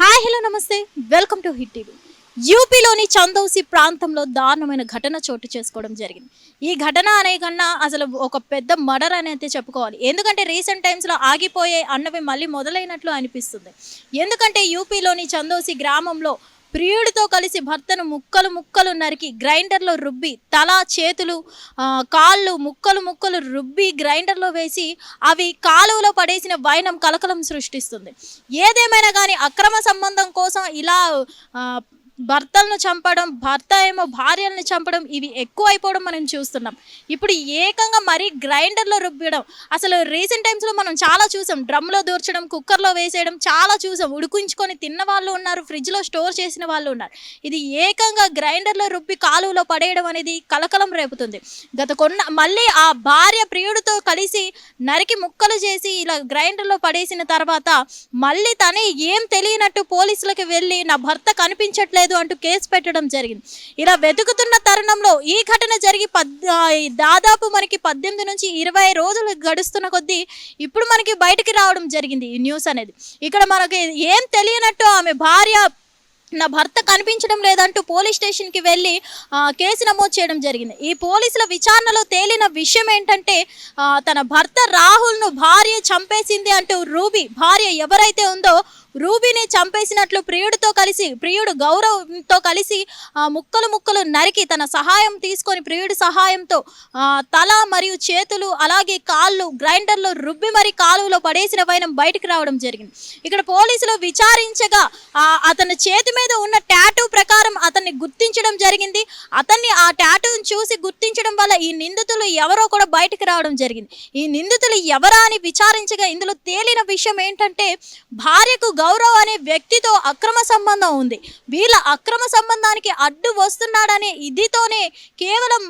Hi hello నమస్తే. Welcome to hit TV. యూపీలోని చందౌసి ప్రాంతంలో దారుణమైన ఘటన చోటు చేసుకోవడం జరిగింది. ఈ ఘటన అనే కన్నా అసలు ఒక పెద్ద మర్డర్ అని అయితే చెప్పుకోవాలి. ఎందుకంటే రీసెంట్ టైమ్స్లో ఆగిపోయే అన్నవి మళ్ళీ మొదలైనట్లు అనిపిస్తుంది. ఎందుకంటే యూపీలోని చందౌసి గ్రామంలో ప్రియుడితో కలిసి భర్తను ముక్కలు ముక్కలు నరికి గ్రైండర్లో రుబ్బి తల చేతులు కాళ్ళు ముక్కలు ముక్కలు రుబ్బి గ్రైండర్లో వేసి అవి కాలువలో పడేసిన వైనం కలకలం సృష్టిస్తుంది. ఏదేమైనా కానీ అక్రమ సంబంధం కోసం ఇలా భర్తలను చంపడం భర్త ఏమో భార్యలను చంపడం ఇవి ఎక్కువ అయిపోవడం మనం చూస్తున్నాం. ఇప్పుడు ఏకంగా మరీ గ్రైండర్లో రుబ్బడం. అసలు రీసెంట్ టైమ్స్లో మనం చాలా చూసాం. డ్రమ్లో దూర్చడం కుక్కర్లో వేసేయడం చాలా చూసాం. ఉడికించుకొని తిన్న వాళ్ళు ఉన్నారు ఫ్రిడ్జ్లో స్టోర్ చేసిన వాళ్ళు ఉన్నారు. ఇది ఏకంగా గ్రైండర్లో రుబ్బి కాలువలో పడేయడం అనేది కలకలం రేపుతుంది. గత కొన్న మళ్ళీ ఆ భార్య ప్రియుడితో కలిసి నరికి ముక్కలు చేసి ఇలా గ్రైండర్లో పడేసిన తర్వాత మళ్ళీ తనే ఏం తెలియనట్టు పోలీసులకు వెళ్ళి నా భర్త కనిపించట్లేదు అంటూ కేసు పెట్టడం జరిగింది. ఇలా వెతుకుతున్న తరుణంలో ఈ ఘటన జరిగి పద్ దాదాపు మనకి పద్దెనిమిది నుంచి ఇరవై రోజులు గడుస్తున్న కొద్దీ ఇప్పుడు మనకి బయటికి రావడం జరిగింది ఈ న్యూస్ అనేది. ఇక్కడ మనకి ఏం తెలియనట్టు ఆమె భార్య నా భర్త కనిపించడం లేదంటూ పోలీస్ స్టేషన్కి వెళ్ళి కేసు నమోదు చేయడం జరిగింది. ఈ పోలీసుల విచారణలో తేలిన విషయం ఏంటంటే తన భర్త రాహుల్ను భార్య చంపేసింది అంటూ రూబీ భార్య ఎవరైతే ఉందో రూబీని చంపేసినట్లు ప్రియుడితో కలిసి ప్రియుడు గౌరవ్తో కలిసి ఆ, ముక్కలు ముక్కలు నరికి తన సహాయం తీసుకొని ప్రియుడి సహాయంతో ఆ, తల మరియు చేతులు అలాగే కాళ్ళు గ్రైండర్లో రుబ్బి మరి కాలువలో పడేసిన వైనం బయటకు రావడం జరిగింది. ఇక్కడ పోలీసులు విచారించగా ఆ, అతని చేతి మీద ఉన్న ట్యాటూ ప్రకారం అతన్ని గుర్తించడం జరిగింది. అతన్ని ఆ ట్యాటూను చూసి గుర్తించడం వల్ల ఈ నిందితులు ఎవరో కూడా బయటకు రావడం జరిగింది. ఈ నిందితులు ఎవరా అని విచారించగా ఇందులో తేలిన విషయం ఏంటంటే భార్యకు గౌరవ్ అనే వ్యక్తితో అక్రమ సంబంధం ఉంది. వీళ్ళ అక్రమ సంబంధానికి అడ్డు వస్తున్నాడనే ఇదితోనే కేవలం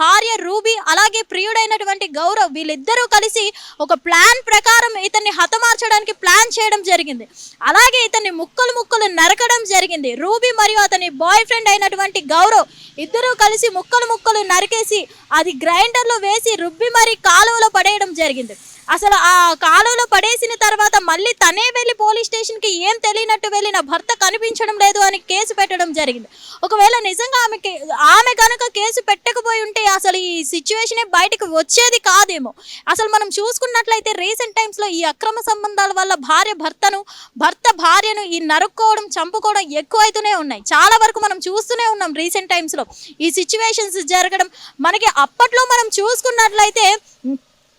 భార్య రూబీ అలాగే ప్రియుడైనటువంటి గౌరవ్ వీళ్ళిద్దరూ కలిసి ఒక ప్లాన్ ప్రకారం ఇతన్ని హతమార్చడానికి ప్లాన్ చేయడం జరిగింది. అలాగే ఇతన్ని ముక్కలు ముక్కలు నరకడం జరిగింది. రూబీ మరియు అతని బాయ్ ఫ్రెండ్ అయినటువంటి గౌరవ్ ఇద్దరూ కలిసి ముక్కలు ముక్కలు నరికేసి అది గ్రైండర్లో వేసి రుబ్బి మరీ కాలువలో పడేయడం జరిగింది. అసలు ఆ కాలువలో పడేసిన తర్వాత మళ్ళీ తనే వెళ్ళి పోలీస్ స్టేషన్కి ఏం తెలియనట్టు వెళ్ళిన భర్త కనిపించడం లేదు అని కేసు పెట్టడం జరిగింది. ఒకవేళ నిజంగా ఆమెకి ఆమె కనుక కేసు పెట్టకపోయి ఉంటే అసలు ఈ సిచ్యువేషనే బయటకు వచ్చేది కాదేమో. అసలు మనం చూసుకున్నట్లయితే రీసెంట్ టైమ్స్లో ఈ అక్రమ సంబంధాల వల్ల భార్య భర్తను భర్త భార్యను ఈ నరుక్కోవడం చంపుకోవడం ఎక్కువైతూనే ఉన్నాయి. చాలా వరకు మనం చూస్తూనే ఉన్నాం రీసెంట్ టైమ్స్లో ఈ సిచ్యువేషన్స్ జరగడం. మనకి అప్పట్లో మనం చూసుకున్నట్లయితే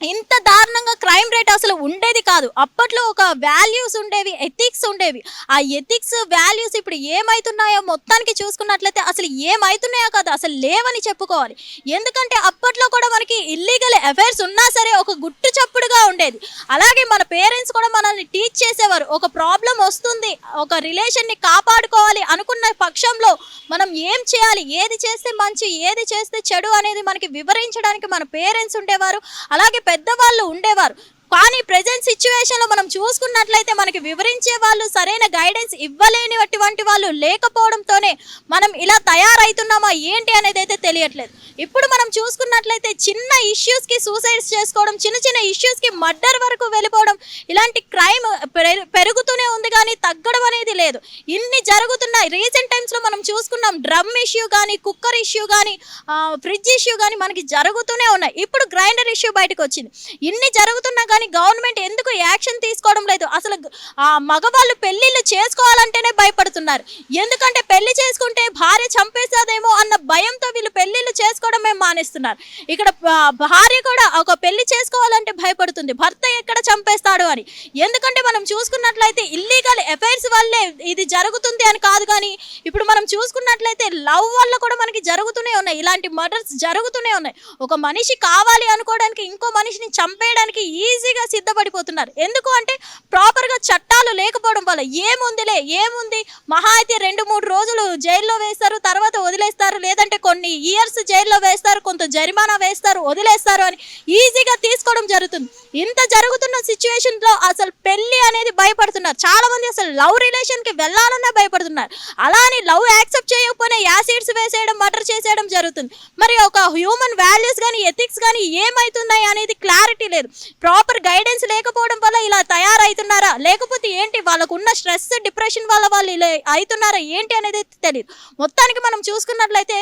ఇంత దారుణంగా క్రైమ్ రేట్ అసలు ఉండేది కాదు. అప్పట్లో ఒక వాల్యూస్ ఉండేవి ఎథిక్స్ ఉండేవి. ఆ ఎథిక్స్ వాల్యూస్ ఇప్పుడు ఏమైతున్నాయో మొత్తానికి చూసుకున్నట్లయితే అసలు ఏమైతున్నాయో కాదు అసలు లేవని చెప్పుకోవాలి. ఎందుకంటే అప్పట్లో కూడా మనకి ఇల్లీగల్ అఫైర్స్ ఉన్నా సరే ఒక గుట్టు చప్పుడుగా ఉండేది. అలాగే మన పేరెంట్స్ కూడా మనల్ని టీచ్ చేసేవారు. ఒక ప్రాబ్లం వస్తుంది ఒక రిలేషన్ని కాపాడుకోవాలి అనుకున్న పక్షంలో మనం ఏం చేయాలి? ఏది చేస్తే మంచి ఏది చేస్తే చెడు అనేది మనకి వివరించడానికి మన పేరెంట్స్ ఉండేవారు అలాగే పెద్దవాళ్ళు ఉండేవారు. కానీ ప్రజెంట్ సిచ్యువేషన్లో మనం చూసుకున్నట్లయితే మనకి వివరించే వాళ్ళు సరైన గైడెన్స్ ఇవ్వలేనిటువంటి వాళ్ళు లేకపోవడంతోనే మనం ఇలా తయారవుతున్నామా ఏంటి అనేది అయితే తెలియట్లేదు. ఇప్పుడు మనం చూసుకున్నట్లయితే చిన్న ఇష్యూస్కి సూసైడ్స్ చేసుకోవడం చిన్న చిన్న ఇష్యూస్కి మర్డర్ వరకు వెళ్ళిపోవడం ఇలాంటి క్రైమ్ పెరుగు ఉంది కానీ తగ్గడం అనేది లేదు. ఇన్ని జరుగుతున్నాయి. రీసెంట్ టైమ్స్లో మనం చూసుకున్నాం డ్రమ్ ఇష్యూ కానీ కుక్కర్ ఇష్యూ కానీ ఫ్రిడ్జ్ ఇష్యూ కానీ మనకి జరుగుతూనే ఉన్నాయి. ఇప్పుడు గ్రైండర్ ఇష్యూ బయటకు వచ్చింది ఇన్ని జరుగుతున్నా కానీ గవర్నమెంట్ ఎందుకు యాక్షన్ తీసుకోవడం లేదు? అసలు మగవాళ్ళు పెళ్ళిళ్ళు చేసుకోవాలంటేనే భయపడుతున్నారు. ఎందుకంటే పెళ్ళి చేసుకుంటే భార్య చంపేస్తుందేమో అన్న భయంతో వీళ్ళు పెళ్ళిళ్ళు చేసుకోవడమే మానేస్తున్నారు. ఇక్కడ భార్య కూడా ఒక పెళ్ళి చేసుకోవాలంటే భయపడుతుంది. భర్త ఎక్కడ చంపేస్తాడు అని. ఎందుకంటే మనం చూసుకున్నట్లయితే ఇల్లీగల్ అఫైర్స్ వల్లే ఇది జరుగుతుంది అని కాదు కానీ ఇప్పుడు మనం చూసుకున్నట్లయితే లవ్ వల్ల కూడా మనకి జరుగుతూనే ఉన్నాయి. ఇలాంటి మర్డర్స్ జరుగుతూనే ఉన్నాయి. ఒక మనిషి కావాలి అనుకోవడానికి ఇంకో మనిషిని చంపేయడానికి ఈజీగా సిద్ధపడిపోతున్నారు. ఎందుకు అంటే ప్రాపర్గా చట్టాలు లేకపోవడం వల్ల ఏముందిలే ఏముంది? మహా అయితే రెండు మూడు రోజులు జైల్లో వేస్తారు తర్వాత వదిలేస్తారు. లేదంటే కొన్ని ఇయర్స్ జైల్లో వేస్తారు కొంత జరిమానా వేస్తారు వదిలేస్తారు అని ఈజీగా తీసుకోవడం జరుగుతుంది. ఇంత జరుగుతున్న సిచ్యువేషన్లో అసలు పెళ్ళి అనేది భయపడుతున్నారు. చాలా మంది అసలు లవ్ రిలేషన్కి వెళ్ళాలన్నా భయపడుతున్నారు. అలా అని లవ్ యాక్సెప్ట్ చేయకపోయినా యాసిడ్స్ వేసేయడం మర్డర్ చేసేయడం జరుగుతుంది. మరి ఒక హ్యూమన్ వాల్యూస్ కానీ ఎథిక్స్ కానీ ఏమవుతున్నాయి అనేది క్లారిటీ లేదు. ప్రాపర్ గైడెన్స్ లేకపోవడం వల్ల ఇలా తయారవుతున్నారా లేకపోతే ఏంటి వాళ్ళకు ఉన్న స్ట్రెస్ డిప్రెషన్ వల్ల వాళ్ళు ఇలా అవుతున్నారా? ఏంటి అనేది తెలియదు మొత్తానికి మనం చూసుకున్నట్లయితే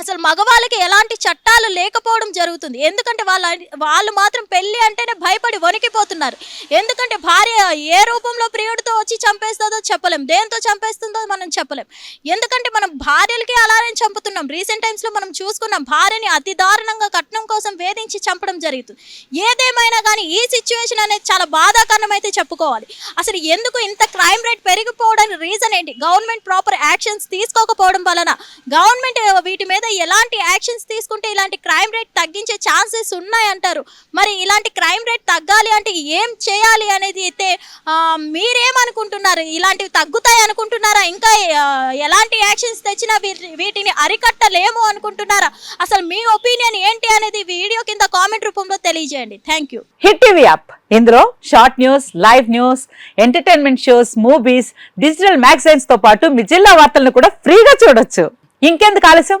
అసలు మగవాళ్ళకి ఎలాంటి చట్టాలు లేకపోవడం జరుగుతుంది. ఎందుకంటే వాళ్ళ వాళ్ళు మాత్రం పెళ్ళి అంటేనే భయపడి వణికిపోతున్నారు. ఎందుకంటే భార్య ఏ రూపంలో ప్రియుడితో వచ్చి చంపేస్తుందో చెప్పలేం. దేంతో చంపేస్తుందో మనం చెప్పలేం. ఎందుకంటే మనం భార్యలకి అలానే చంపుతున్నాం. రీసెంట్ టైమ్స్లో మనం చూసుకున్నాం భార్యని అతి దారుణంగా కట్నం కోసం వేధించి చంపడం జరుగుతుంది. ఏదేమైనా కానీ ఈ సిచ్యువేషన్ అనేది చాలా బాధాకరణం అయితే చెప్పుకోవాలి. అసలు ఎందుకు ఇంత క్రైమ్ రేట్ పెరిగిపోవడానికి రీజన్ ఏంటి? గవర్నమెంట్ ప్రాపర్ యాక్షన్స్ తీసుకోకపోవడం వలన గవర్నమెంట్ వీటి మీద ఎలాంటి యాక్షన్స్ తీసుకుంటే ఇలాంటి క్రైమ్ రేట్ తగ్గించే ఛాన్సెస్ ఉన్నాయంటారు? మరి ఇలాంటి క్రైమ్ రేట్ తగ్గాలి అంటే ఏం చేయాలి అనేది అయితే మీరేమనుకుంటున్నారు? ఇలాంటివి తగ్గుతాయి అనుకుంటున్నారా? ఇంకా ఎలాంటి యాక్షన్స్ తెచ్చినా వీటిని అరికట్టలేము అనుకుంటున్నారా? అసలు మీ ఒపీనియన్ ఏంటి అనేది వీడియో కింద కామెంట్ రూపంలో తెలియజేయండి. Thank you. Hit TV app. ఇందులో short news live news entertainment shows movies digital మ్యాగజైన్స్తో పాటు మీ జిల్లా వార్తలను కూడా ఫ్రీగా చూడొచ్చు. ఇంకెందుకు ఆలస్యం?